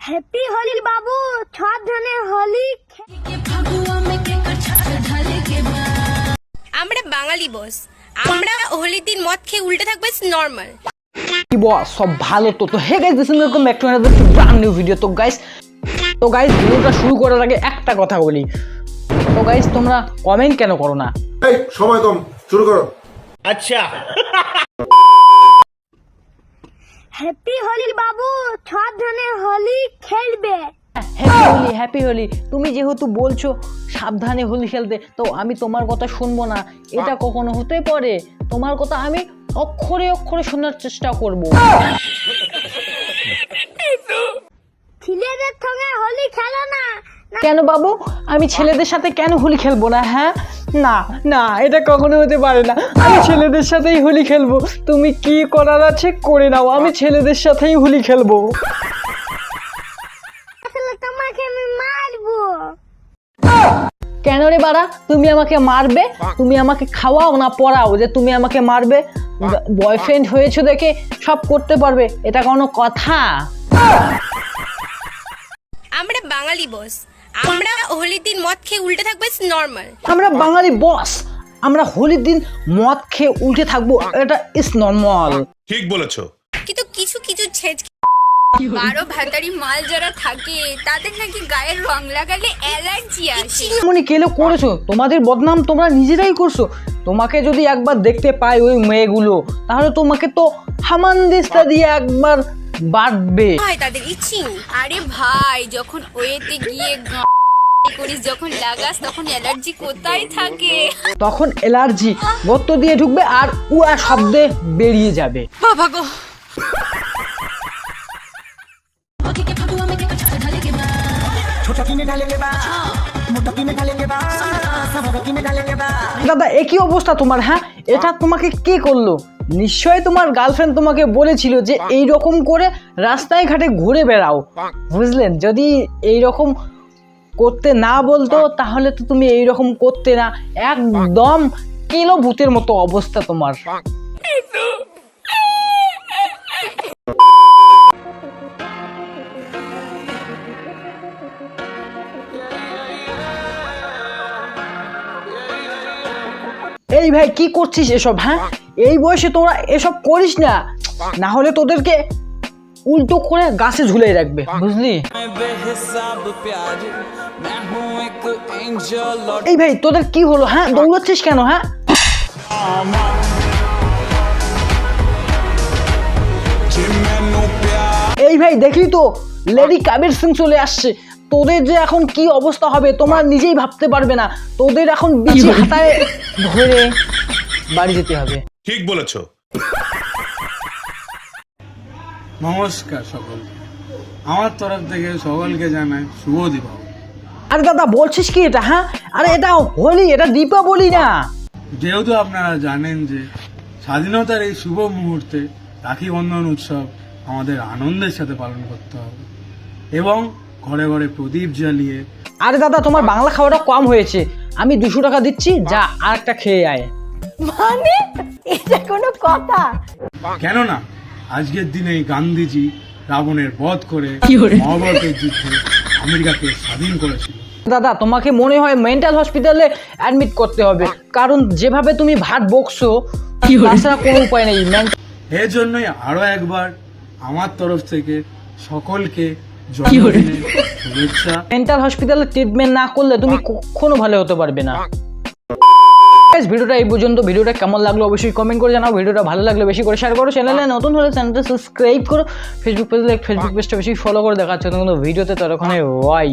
Happy Holi বাবু ছ ধনে হোলি আমরা বাঙালি বস আমরা হোলির দিন মদ খেয়ে উল্টে থাকব নর্মাল কি বস সব ভালো তো তো hey guys this is welcome back to another brand new video তো গাইস তো গাইস ভিডিওটা শুরু করার আগে একটা কথা বলি। তো গাইস তোমরা কমেন্ট কেন করো না? এই সময় কম শুরু করো। হ্যাপি হোলি বাবু ছ ধনে হোলি খেলবে। হ্যাপি হোলি হ্যাপি হোলি তুমি যেহেতু বলছো সাবধানে হোলি খেলতে তো আমি তোমার কথা শুনব না। এটা কখনো হতে পারে? তোমার কথা আমি অক্ষরে অক্ষরে শোনার চেষ্টা করব। ছেলেদের সঙ্গে হোলি খেলো না না, কেন বাবু? আমি ছেলেদের সাথে কেন হোলি খেলব না হ্যাঁ? না না এটা কখনো হতে পারে না। আমি ছেলেদের সাথেই হোলি খেলব। তুমি কি করার আছে করে নাও আমি ছেলেদের সাথেই হোলি খেলব। তোমাকে আমি মারবো। কেন রে বাড়া? তুমি আমাকে মারবে? তুমি আমাকে খাওয়াও না পড়াও যে তুমি আমাকে মারবে? বয়ফ্রেন্ড হয়েছে দেখে সব করতে পারবে এটা কোনো কথা। আমরা বাঙালি বস আমরা হোলির দিন মদ খেয়ে উল্টে থাকব নর্মাল আমরা বাঙালি বস আমরা হোলির দিন মদ খেয়ে উল্টে থাকব এটা ইস নর্মাল ঠিক বলেছ। কিন্তু কিছু কিছু ছেজ বারো ভাতারি মাল যারা থাকে তাদের নাকি গায়ের রং লাগালে অ্যালার্জি আসে। এমনই কেলো করেছ? তোমাদের বদনাম তোমরা নিজেরাই করছ। তোমাকে যদি একবার দেখতে পাই ওই মেয়েগুলো তাহলে তোমাকে তো হামানদিস্তা দিয়ে একবার বাড়বে। হয় তাদের ইচ্ছিং। আরে ভাই যখন ওয়েতে গিয়ে করিস যখন লাগাস তখন অ্যালার্জি কোথায় থাকে? তখন অ্যালার্জি গর্ত দিয়ে ঢুকবে আর উয়া শব্দে বেরিয়ে যাবে। বাবা গো। দাদা একই অবস্থা তোমার হ্যাঁ? এটা তোমাকে কে করল? নিশ্চয়ই তোমার গার্লফ্রেন্ড তোমাকে বলেছিল যে এই রকম করে রাস্তায় ঘাটে ঘুরে বেড়াও। বুঝলেন? যদি এই রকম করতে না বলতো তাহলে তো তুমি এই রকম করতে না। একদম কিলো ভূতের মতো অবস্থা তোমার। এই ভাই কি করছিস এসব হ্যাঁ? এই বয়সে তোরা এসব করিস না। না হলে তোদেরকে উল্টো করে গাছে ঝুলে রাখবে বুঝলি? এই ভাই তোদের কি হলো হ্যাঁ? দৌড়াচ্ছিস কেন হ্যাঁ? এই ভাই দেখলি তো লেডি কাবির সিং চলে আসছে। তোদের যে এখন কি অবস্থা হবে তোমরা নিজেই ভাবতে পারবে না। তোদের এখন বিচি হাতায় ধরে বাড়ি যেতে হবে। ঠিক বলেছ। নমস্কার সকল। আমার তরফ থেকে সকলকে জানাই শুভ দীপাবলি। আরে দাদা বলছিস কি এটা হ্যাঁ? আরে এটা হোলি এটা দীপাবলি না। যেহেতু আপনারা জানেন যে স্বাধীনতার এই শুভ মুহূর্তে রাখি বন্ধন উৎসব আমাদের আনন্দের সাথে পালন করতে হবে এবং ঘরে ঘরে প্রদীপ জ্বালিয়ে আরে দাদা তোমার বাংলা খাওয়াটা কম হয়েছে। আমি দুশো টাকা দিচ্ছি যা আর একটা খেয়ে আয়। মানে? এটা কোনো কথা? কেননা আজকের দিনে গান্ধীজি রাবণের বধ করে মহাভারতের যুদ্ধে আমেরিকাকে স্বাধীন করেছিল। দাদা তোমাকে মনে হয় মেন্টাল হসপিটালে অ্যাডমিট করতে হবে। কারণ যেভাবে তুমি ভাত বকছো তাছাড়া কোনো উপায় নেই। এর জন্যই আরও একবার আমার তরফ থেকে সকলকে মেন্টাল হসপিটালে ট্রিটমেন্ট না করলে তুমি কখনো ভালো হতে পারবে না। ভিডিওটা এই পর্যন্ত। ভিডিওটা কেমন লাগল অবশ্যই কমেন্ট করে জানাও। ভিডিওটা ভালো লাগলে বেশি করে শেয়ার করো। চ্যানেলে নতুন হলে চ্যানেলটা সাবস্ক্রাইব করো। ফেসবুক পেজে ফেসবুক পেজটা বেশি ফলো করে দেখাচ্ছে। কিন্তু ভিডিওতে ততক্ষণে ওয়াই